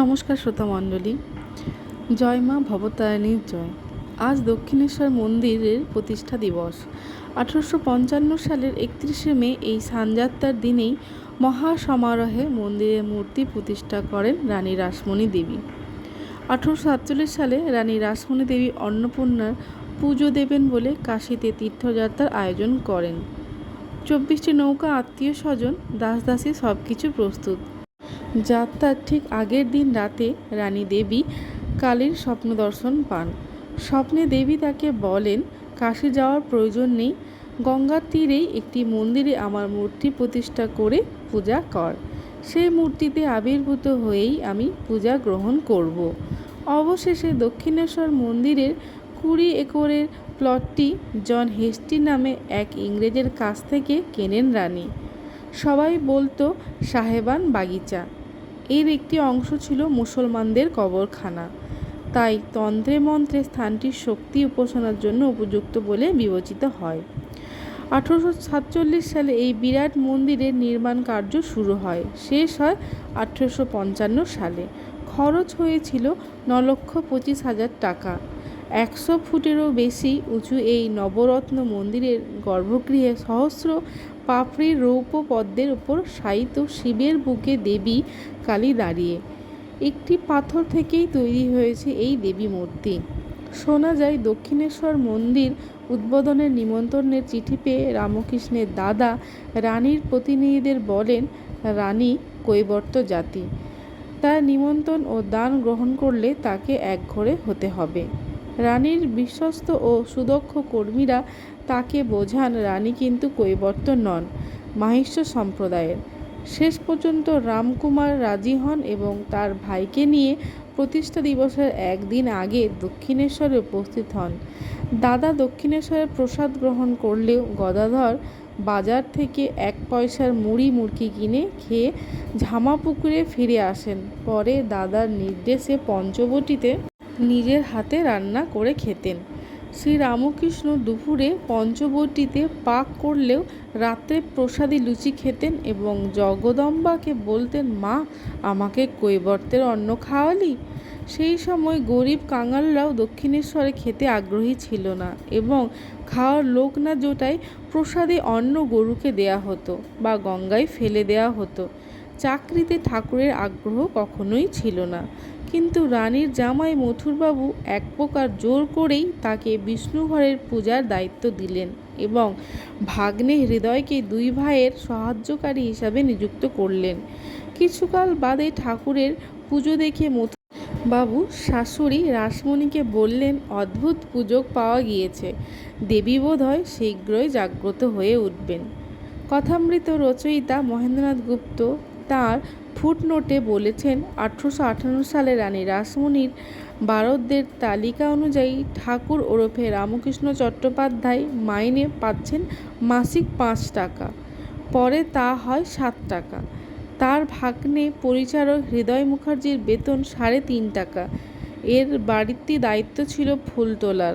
নমস্কার শ্রোতা মণ্ডলী। জয় মা ভবতারিণীর জয়। আজ দক্ষিণেশ্বর মন্দিরের প্রতিষ্ঠা দিবস। আঠারোশো পঞ্চান্ন সালের একত্রিশে মে এই সানযাত্রার দিনেই মহা সমারোহে মন্দিরের মূর্তি প্রতিষ্ঠা করেন রানী রাসমণি দেবী। আঠারোশো সাতচল্লিশ সালে রানী রাসমণি দেবী অন্নপূর্ণার পুজো দেবেন বলে কাশীতে তীর্থযাত্রার আয়োজন করেন। চব্বিশটি নৌকা আত্মীয় স্বজন, দাস দাসী সব কিছু প্রস্তুত। যাত্রার ঠিক আগের দিন রাতে রানী দেবী কালীর স্বপ্ন দর্শন পান। স্বপ্নে দেবী তাকে বলেন, কাশী যাওয়ার প্রয়োজন নেই। গঙ্গার তীরেই একটি মন্দিরে আমার মূর্তি প্রতিষ্ঠা করে পূজা কর। সেই মূর্তিতে আবির্ভূত হয়েই আমি পূজা গ্রহণ করব। অবশেষে দক্ষিণেশ্বর মন্দিরের কুড়ি একরের প্লটটি জন হেস্টি নামে এক ইংরেজের কাছ থেকে কেনেন রানী। সবাই বলতো, সাহেবান বাগিচা। এর একটি অংশ ছিল মুসলমানদের কবরখানা। তাই তন্ত্রে মন্ত্রে স্থানটির শক্তি উপাসনার জন্য উপযুক্ত বলে বিবেচিত হয়। আঠেরোশো সাতচল্লিশ সালে এই বিরাট মন্দিরের নির্মাণ কার্য শুরু হয়। শেষ হয় আঠেরোশো পঞ্চান্ন সালে। খরচ হয়েছিল ন লক্ষ পঁচিশ হাজার টাকা। একশো ফুটেরও বেশি উঁচু এই নবরত্ন মন্দিরের গর্ভগৃহে সহস্র পাপড়ির রৌপ্য পদ্মের উপর শায়িত শিবের বুকে দেবী কালী দাঁড়িয়ে। একটি পাথর থেকেই তৈরি হয়েছে এই দেবী মূর্তি। শোনা যায় দক্ষিণেশ্বর মন্দির উদ্বোধনের নিমন্ত্রণের চিঠি পেয়ে রামকৃষ্ণের দাদা রানীর প্রতিনিধিদের বলেন, রানী কৈবর্ত জাতি। তার নিমন্ত্রণ ও দান গ্রহণ করলে তাকে এক ঘরে হতে হবে। রানীর বিশ্বস্ত ও সুদক্ষ কর্মীরা তাকে বোঝান রানী কিন্তু কৈবর্ত নন মাহিষ্য সম্প্রদায়ের। শেষ পর্যন্ত রামকুমার রাজি হন এবং তার ভাইকে নিয়ে প্রতিষ্ঠা দিবসের একদিন আগে দক্ষিণেশ্বরে উপস্থিত হন। দাদা দক্ষিণেশ্বরের প্রসাদ গ্রহণ করলেও গদাধর বাজার থেকে এক পয়সার মুড়ি মুরকি কিনে খেয়ে ঝামাপুকুরে ফিরে আসেন। পরে দাদার নির্দেশে পঞ্চবটিতে নিজের হাতে রান্না করে খেতেন। শ্রী রামকৃষ্ণ দুপুরে পঞ্চবটিতে পাক করলেও রাত্রে প্রসাদী লুচি খেতেন এবং জগদম্বাকে বলতেন, মা, আমাকে কৈবর্তের অন্ন খাওয়ালি? সেই সময় গরিব কাঙালরাও দক্ষিণেশ্বরে খেতে আগ্রহী ছিল না এবং খাওয়ার লোক না জোটায় প্রসাদে অন্ন গরুকে দেয়া হতো বা গঙ্গায় ফেলে দেওয়া হতো। চাকরিতে ঠাকুরের আগ্রহ কখনোই ছিল না। কিন্তু রানীর জামাই মথুরবাবু এক প্রকার জোর করেই তাকে বিষ্ণুঘরের পূজার দায়িত্ব দিলেন এবং ভাগ্নে হৃদয়কে দুই ভাইয়ের সাহায্যকারী হিসাবে নিযুক্ত করলেন। কিছুকাল বাদে ঠাকুরের পুজো দেখে বাবু শাশুড়ি রাসমণিকে বললেন, অদ্ভুত পুজো পাওয়া গিয়েছে। দেবী বোধ হয় শীঘ্রই জাগ্রত হয়ে উঠবেন। কথামৃত রচয়িতা মহেন্দ্রনাথ গুপ্ত তার ফুটনোটে বলেছেন, আঠেরোশো সালে রানী রাসমণির বারদদের তালিকা অনুযায়ী ঠাকুর ওরফে রামকৃষ্ণ চট্টোপাধ্যায় মাইনে পাচ্ছেন মাসিক পাঁচ টাকা, পরে তা হয় সাত টাকা। তার ভাগ্নে পরিচারক হৃদয় মুখার্জির বেতন সাড়ে তিন টাকা। এর বাড়িতে দায়িত্ব ছিল ফুল তোলার।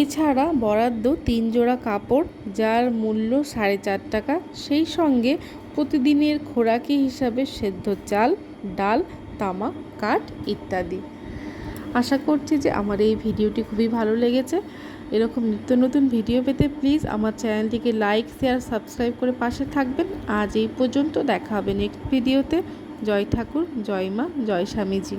এছাড়া বরাদ্দ তিন জোড়া কাপড়, যার মূল্য সাড়ে চার টাকা। সেই সঙ্গে প্রতিদিনের খোরাকি হিসাবে সেদ্ধ চাল, ডাল, তামাক, কাঠ ইত্যাদি। আশা করছি যে আমার এই ভিডিওটি খুবই ভালো লেগেছে। এরকম নিত্য নতুন ভিডিও পেতে প্লিজ আমার চ্যানেলটিকে লাইক শেয়ার সাবস্ক্রাইব করে পাশে থাকবেন। আজ এই পর্যন্ত দেখা হবে নেক্সট ভিডিওতে জয় ঠাকুর, জয় মা, জয় স্বামীজি।